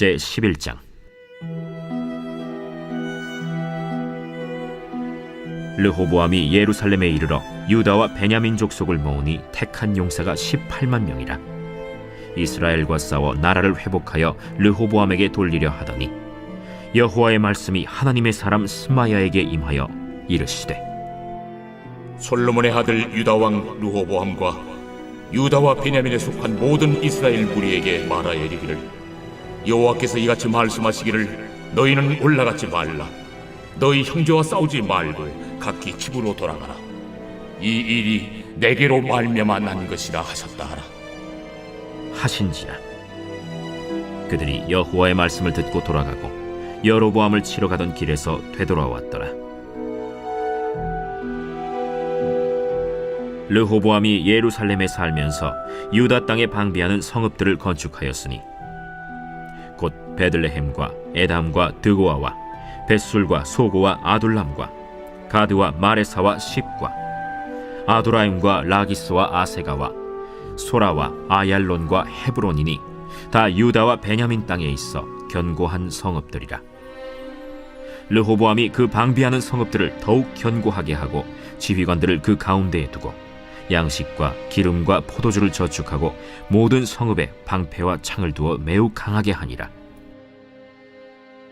제 11장. 르호보암이 예루살렘에 이르러 유다와 베냐민 족속을 모으니 택한 용사가 18만 명이라. 이스라엘과 싸워 나라를 회복하여 르호보암에게 돌리려 하더니 여호와의 말씀이 하나님의 사람 스마야에게 임하여 이르시되 솔로몬의 아들 유다 왕 르호보암과 유다와 베냐민에 속한 모든 이스라엘 무리에게 말하여 이르기를 여호와께서 이같이 말씀하시기를 너희는 올라가지 말라. 너희 형제와 싸우지 말고 각기 집으로 돌아가라. 이 일이 내게로 말미암아 난 것이라 하셨다 하라. 하신지라. 그들이 여호와의 말씀을 듣고 돌아가고 여로보암을 치러 가던 길에서 되돌아왔더라. 르호보암이 예루살렘에 살면서 유다 땅에 방비하는 성읍들을 건축하였으니 곧 베들레헴과 에담과 드고아와 벳술과 소고와 아둘람과 가드와 마레사와 십과 아도라임과 라기스와 아세가와 소라와 아얄론과 헤브론이니 다 유다와 베냐민 땅에 있어 견고한 성읍들이라. 르호보암이 그 방비하는 성읍들을 더욱 견고하게 하고 지휘관들을 그 가운데에 두고 양식과 기름과 포도주를 저축하고 모든 성읍에 방패와 창을 두어 매우 강하게 하니라.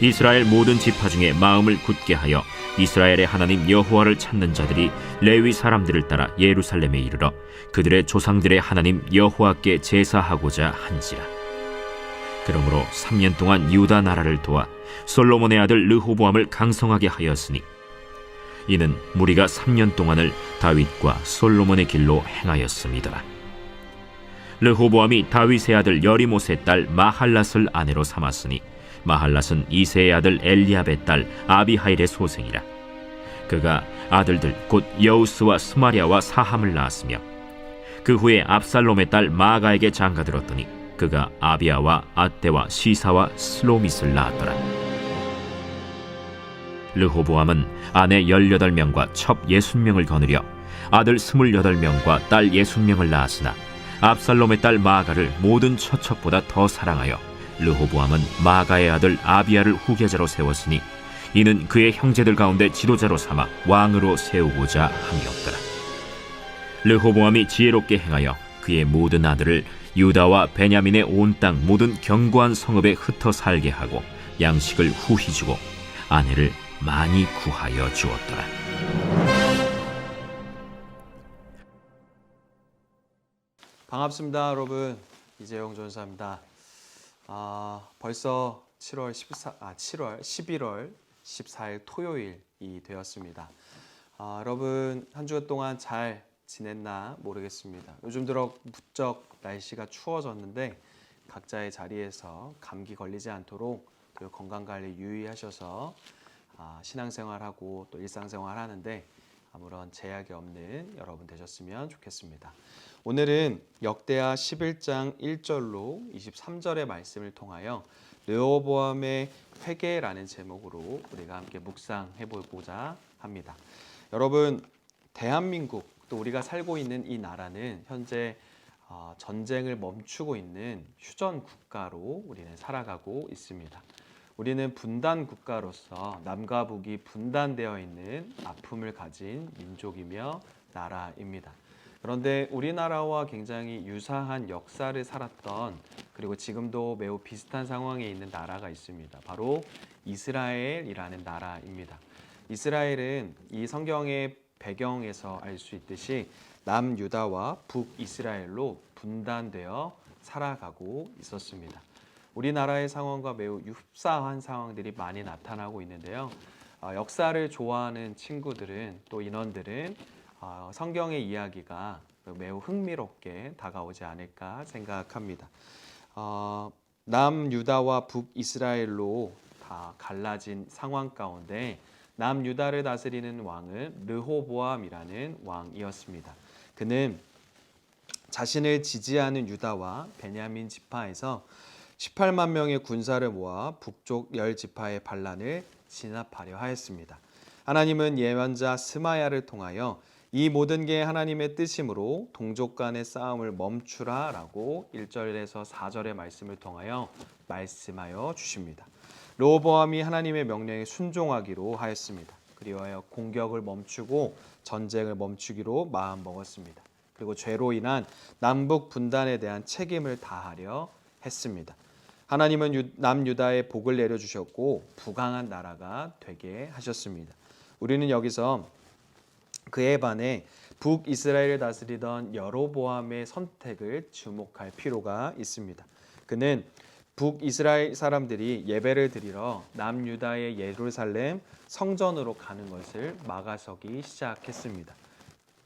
이스라엘 모든 지파 중에 마음을 굳게 하여 이스라엘의 하나님 여호와를 찾는 자들이 레위 사람들을 따라 예루살렘에 이르러 그들의 조상들의 하나님 여호와께 제사하고자 한지라. 그러므로 3년 동안 유다 나라를 도와 솔로몬의 아들 르호보암을 강성하게 하였으니 이는 무리가 3년 동안을 다윗과 솔로몬의 길로 행하였습니다. 르호보암이 다윗의 아들 여리못의 딸 마할랏을 아내로 삼았으니 마할랏은 이세의 아들 엘리압의 딸 아비하일의 소생이라. 그가 아들들 곧 여우스와 스마리아와 사함을 낳았으며 그 후에 압살롬의 딸 마가에게 장가들었더니 그가 아비아와 아떼와 시사와 슬로밋을 낳았더라. 르호보암은 아내 18명과 첩 60명을 거느려 아들 28명과 딸 60명을 낳았으나 압살롬의 딸 마가를 모든 처첩보다 더 사랑하여 르호보암은 마가의 아들 아비아를 후계자로 세웠으니 이는 그의 형제들 가운데 지도자로 삼아 왕으로 세우고자 함이었더라. 르호보암이 지혜롭게 행하여 그의 모든 아들을 유다와 베냐민의 온 땅 모든 견고한 성읍에 흩어 살게 하고 양식을 후히 주고 아내를 많이 구하여 주었더라. 반갑습니다, 여러분. 이재용 전사입니다. 아, 벌써 7월 14, 아, 7월 11월 14일 토요일이 되었습니다. 아, 여러분 한 주 동안 잘 지냈나 모르겠습니다. 요즘 들어 무척 날씨가 추워졌는데 각자의 자리에서 감기 걸리지 않도록 그 건강 관리 유의하셔서 아, 신앙생활하고 또 일상생활 하는데 아무런 제약이 없는 여러분 되셨으면 좋겠습니다. 오늘은 역대하 11장 1절로 23절의 말씀을 통하여 르호보암의 회개라는 제목으로 우리가 함께 묵상해 보고자 합니다. 여러분 대한민국 또 우리가 살고 있는 이 나라는 현재 어, 전쟁을 멈추고 있는 휴전 국가로 우리는 살아가고 있습니다. 우리는 분단 국가로서 남과 북이 분단되어 있는 아픔을 가진 민족이며 나라입니다. 그런데 우리나라와 굉장히 유사한 역사를 살았던 그리고 지금도 매우 비슷한 상황에 있는 나라가 있습니다. 바로 이스라엘이라는 나라입니다. 이스라엘은 이 성경의 배경에서 알 수 있듯이 남유다와 북이스라엘로 분단되어 살아가고 있었습니다. 우리나라의 상황과 매우 흡사한 상황들이 많이 나타나고 있는데요. 어, 역사를 좋아하는 친구들은 또 인원들은 어, 성경의 이야기가 매우 흥미롭게 다가오지 않을까 생각합니다. 어, 남 유다와 북 이스라엘로 다 갈라진 상황 가운데 남 유다를 다스리는 왕은 르호보암이라는 왕이었습니다. 그는 자신을 지지하는 유다와 베냐민 지파에서 18만 명의 군사를 모아 북쪽 열 지파의 반란을 진압하려 하였습니다. 하나님은 예언자 스마야를 통하여 이 모든 게 하나님의 뜻이므로 동족 간의 싸움을 멈추라라고 1절에서 4절의 말씀을 통하여 말씀하여 주십니다. 로보암이 하나님의 명령에 순종하기로 하였습니다. 그리하여 공격을 멈추고 전쟁을 멈추기로 마음 먹었습니다. 그리고 죄로 인한 남북 분단에 대한 책임을 다하려 했습니다. 하나님은 유- 남유다에 복을 내려 주셨고 부강한 나라가 되게 하셨습니다. 우리는 여기서 그에 반해 북이스라엘을 다스리던 여로보암의 선택을 주목할 필요가 있습니다. 그는 북이스라엘 사람들이 예배를 드리러 남유다의 예루살렘 성전으로 가는 것을 막아서기 시작했습니다.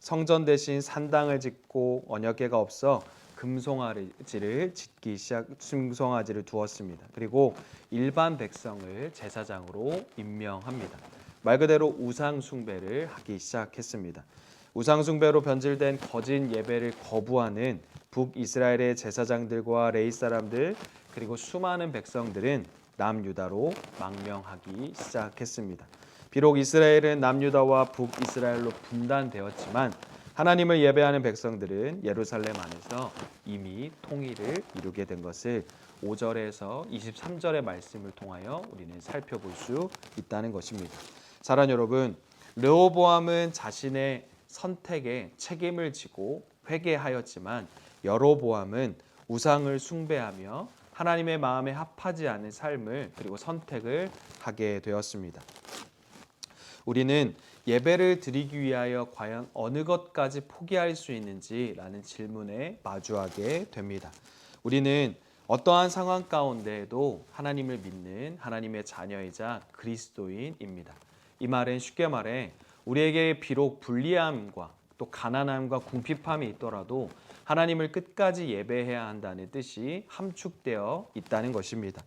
성전 대신 산당을 짓고 언약궤가 없어 금송아지를 짓기 시작 금송아지를 두었습니다. 그리고 일반 백성을 제사장으로 임명합니다. 말 그대로 우상 숭배를 하기 시작했습니다. 우상 숭배로 변질된 거짓 예배를 거부하는 북이스라엘의 제사장들과 레이 사람들 그리고 수많은 백성들은 남유다로 망명하기 시작했습니다. 비록 이스라엘은 남유다와 북이스라엘로 분단되었지만 하나님을 예배하는 백성들은 예루살렘 안에서 이미 통일을 이루게 된 것을 5절에서 23절의 말씀을 통하여 우리는 살펴볼 수 있다는 것입니다. 사랑 여러분, 르호보암은 자신의 선택에 책임을 지고 회개하였지만 여로보암은 우상을 숭배하며 하나님의 마음에 합하지 않은 삶을 그리고 선택을 하게 되었습니다. 우리는 예배를 드리기 위하여 과연 어느 것까지 포기할 수 있는지라는 질문에 마주하게 됩니다. 우리는 어떠한 상황 가운데에도 하나님을 믿는 하나님의 자녀이자 그리스도인입니다. 이 말은 쉽게 말해 우리에게 비록 불리함과 또 가난함과 궁핍함이 있더라도 하나님을 끝까지 예배해야 한다는 뜻이 함축되어 있다는 것입니다.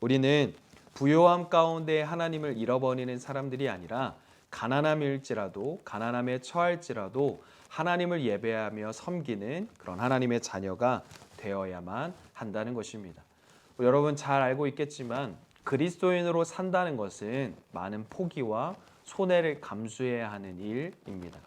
우리는 부요함 가운데 하나님을 잃어버리는 사람들이 아니라 가난함일지라도 가난함에 처할지라도 하나님을 예배하며 섬기는 그런 하나님의 자녀가 되어야만 한다는 것입니다. 여러분 잘 알고 있겠지만 그리스도인으로 산다는 것은 많은 포기와 손해를 감수해야 하는 일입니다.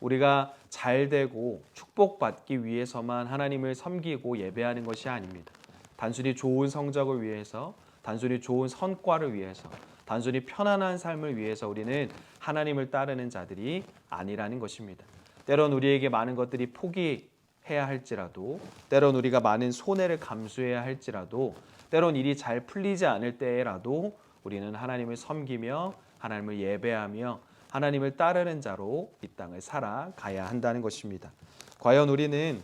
우리가 잘 되고 축복받기 위해서만 하나님을 섬기고 예배하는 것이 아닙니다. 단순히 좋은 성적을 위해서, 단순히 좋은 성과를 위해서, 단순히 편안한 삶을 위해서 우리는 하나님을 따르는 자들이 아니라는 것입니다. 때론 우리에게 많은 것들이 포기해야 할지라도, 때론 우리가 많은 손해를 감수해야 할지라도, 때론 일이 잘 풀리지 않을 때라도 우리는 하나님을 섬기며 하나님을 예배하며 하나님을 따르는 자로 이 땅을 살아가야 한다는 것입니다. 과연 우리는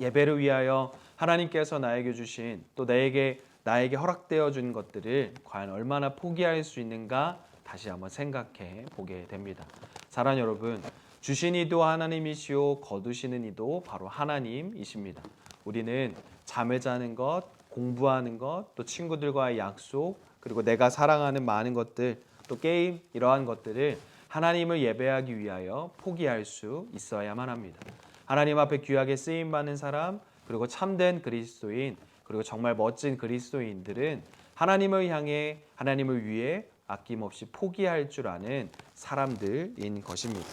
예배를 위하여 하나님께서 나에게 주신 또 나에게 나에게 허락되어 준 것들을 과연 얼마나 포기할 수 있는가 다시 한번 생각해 보게 됩니다. 사랑 여러분, 주신 이도 하나님이시오 거두시는 이도 바로 하나님이십니다. 우리는 잠을 자는 것, 공부하는 것, 또 친구들과의 약속, 그리고 내가 사랑하는 많은 것들, 또 게임 이러한 것들을 하나님을 예배하기 위하여 포기할 수 있어야만 합니다. 하나님 앞에 귀하게 쓰임 받는 사람, 그리고 참된 그리스도인, 그리고 정말 멋진 그리스도인들은 하나님을 향해 하나님을 위해 아낌없이 포기할 줄 아는 사람들인 것입니다.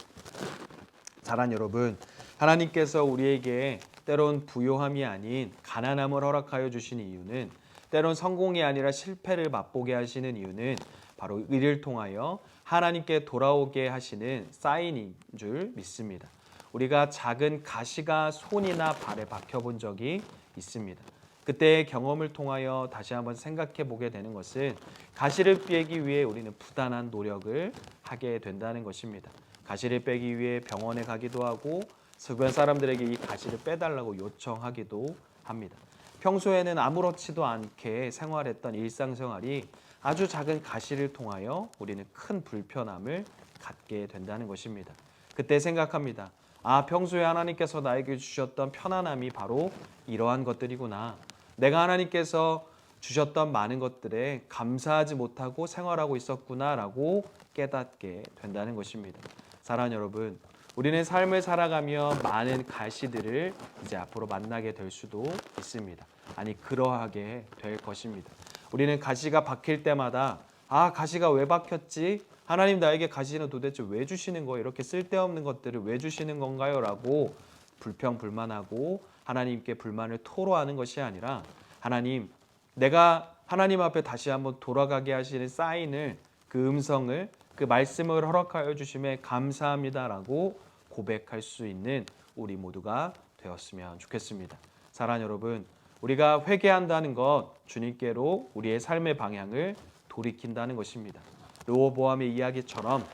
사랑 여러분, 하나님께서 우리에게 때론 부요함이 아닌 가난함을 허락하여 주신 이유는 때론 성공이 아니라 실패를 맛보게 하시는 이유는 바로 이를 통하여 하나님께 돌아오게 하시는 사인인 줄 믿습니다. 우리가 작은 가시가 손이나 발에 박혀 본 적이 있습니다. 그때의 경험을 통하여 다시 한번 생각해 보게 되는 것은 가시를 빼기 위해 우리는 부단한 노력을 하게 된다는 것입니다. 가시를 빼기 위해 병원에 가기도 하고 주변 사람들에게 이 가시를 빼달라고 요청하기도 합니다. 평소에는 아무렇지도 않게 생활했던 일상생활이 아주 작은 가시를 통하여 우리는 큰 불편함을 갖게 된다는 것입니다. 그때 생각합니다. 아, 평소에 하나님께서 나에게 주셨던 편안함이 바로 이러한 것들이구나. 내가 하나님께서 주셨던 많은 것들에 감사하지 못하고 생활하고 있었구나라고 깨닫게 된다는 것입니다. 사랑하는 여러분, 우리는 삶을 살아가며 많은 가시들을 이제 앞으로 만나게 될 수도 있습니다. 아니 그러하게 될 것입니다. 우리는 가시가 박힐 때마다 아 가시가 왜 박혔지? 하나님 나에게 가시는 도대체 왜 주시는 거예요? 이렇게 쓸데없는 것들을 왜 주시는 건가요?라고 불평불만하고 하나님께 불만을 토로하는 것이 아니라 하나님 내가 하나님 앞에 다시 한번 돌아가게 하시는 사인을 그 음성을 그 말씀을 허락하여 주심에 감사합니다라고 고백할 수 있는 우리 모두가 되었으면 좋겠습니다. 사랑하는 여러분, 우리가 회개한다는 것 주님께로 우리의 삶의 방향을 돌이킨다는 것입니다. 르호보암의 이야기처럼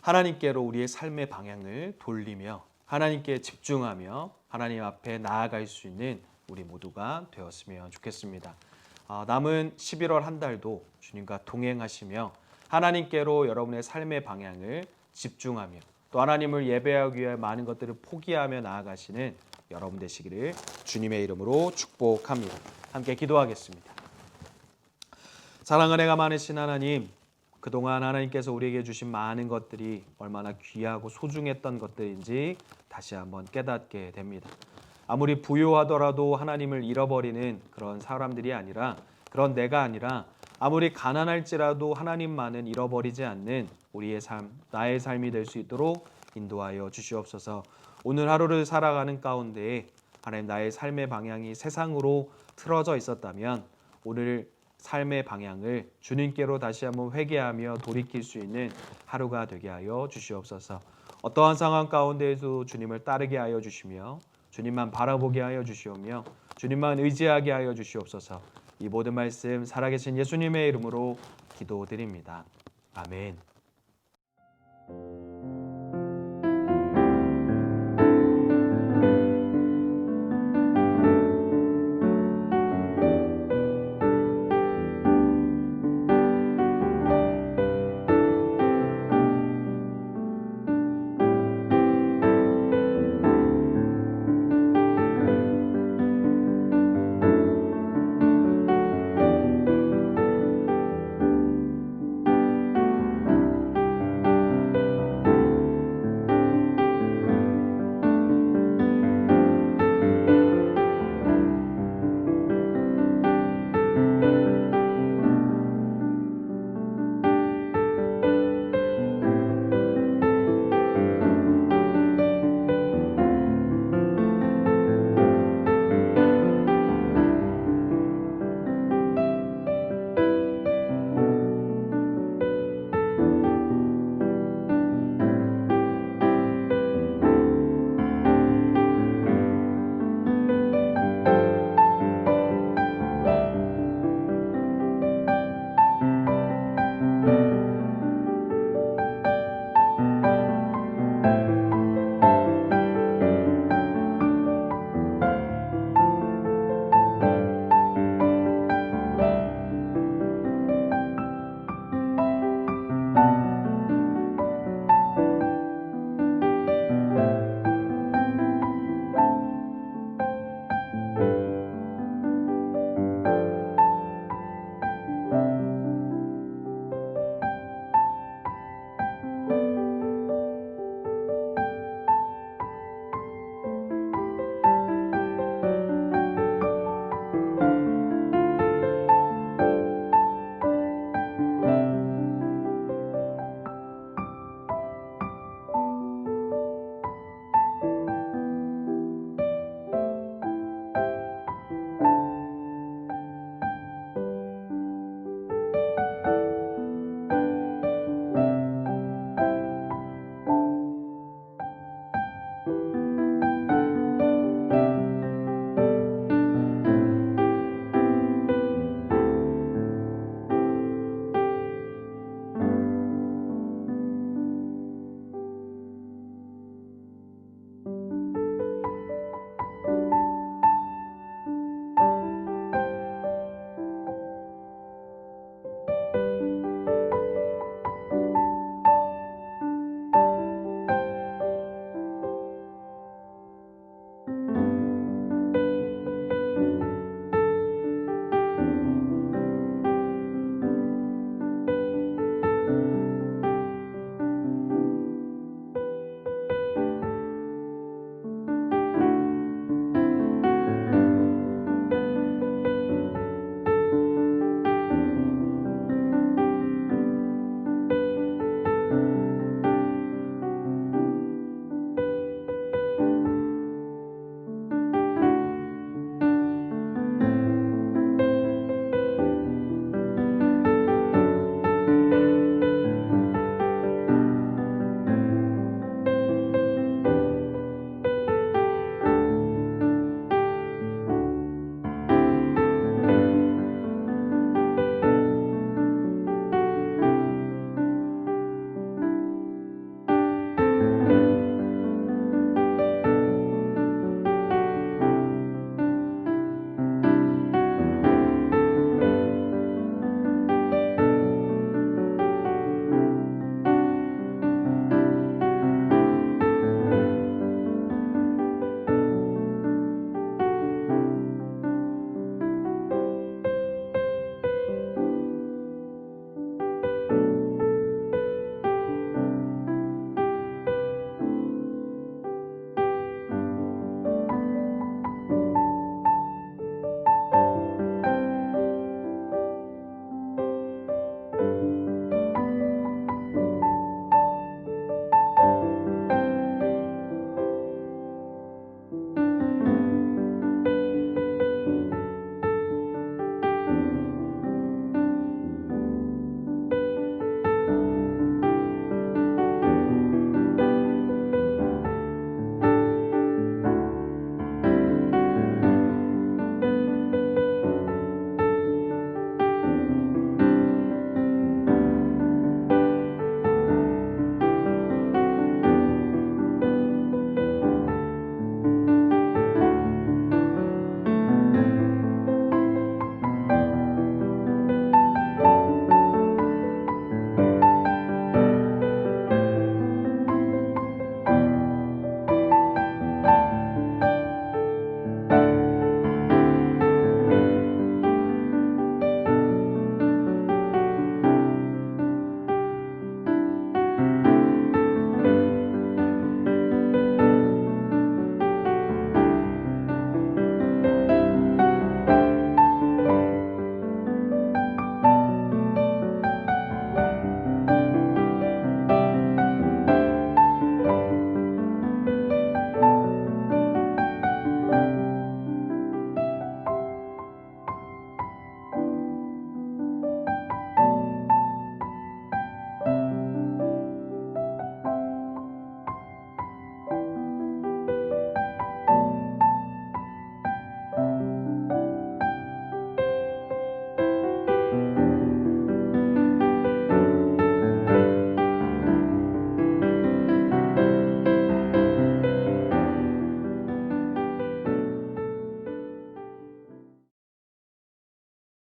하나님께로 우리의 삶의 방향을 돌리며 하나님께 집중하며 하나님 앞에 나아갈 수 있는 우리 모두가 되었으면 좋겠습니다. 아, 남은 11월 한 달도 주님과 동행하시며 하나님께로 여러분의 삶의 방향을 집중하며 또 하나님을 예배하기 위해 많은 것들을 포기하며 나아가시는 여러분 되시기를 주님의 이름으로 축복합니다. 함께 기도하겠습니다. 사랑 은혜가 많으신 하나님, 그동안 하나님께서 우리에게 주신 많은 것들이 얼마나 귀하고 소중했던 것들인지 다시 한번 깨닫게 됩니다. 아무리 부유하더라도 하나님을 잃어버리는 그런 사람들이 아니라 그런 내가 아니라 아무리 가난할지라도 하나님만은 잃어버리지 않는 우리의 삶, 나의 삶이 될 수 있도록 인도하여 주시옵소서. 오늘 하루를 살아가는 가운데 하나님 나의 삶의 방향이 세상으로 틀어져 있었다면 오늘 삶의 방향을 주님께로 다시 한번 회개하며 돌이킬 수 있는 하루가 되게 하여 주시옵소서. 어떠한 상황 가운데에도 주님을 따르게 하여 주시며 주님만 바라보게 하여 주시오며 주님만 의지하게 하여 주시옵소서. 이 모든 말씀 살아계신 예수님의 이름으로 기도드립니다. 아멘.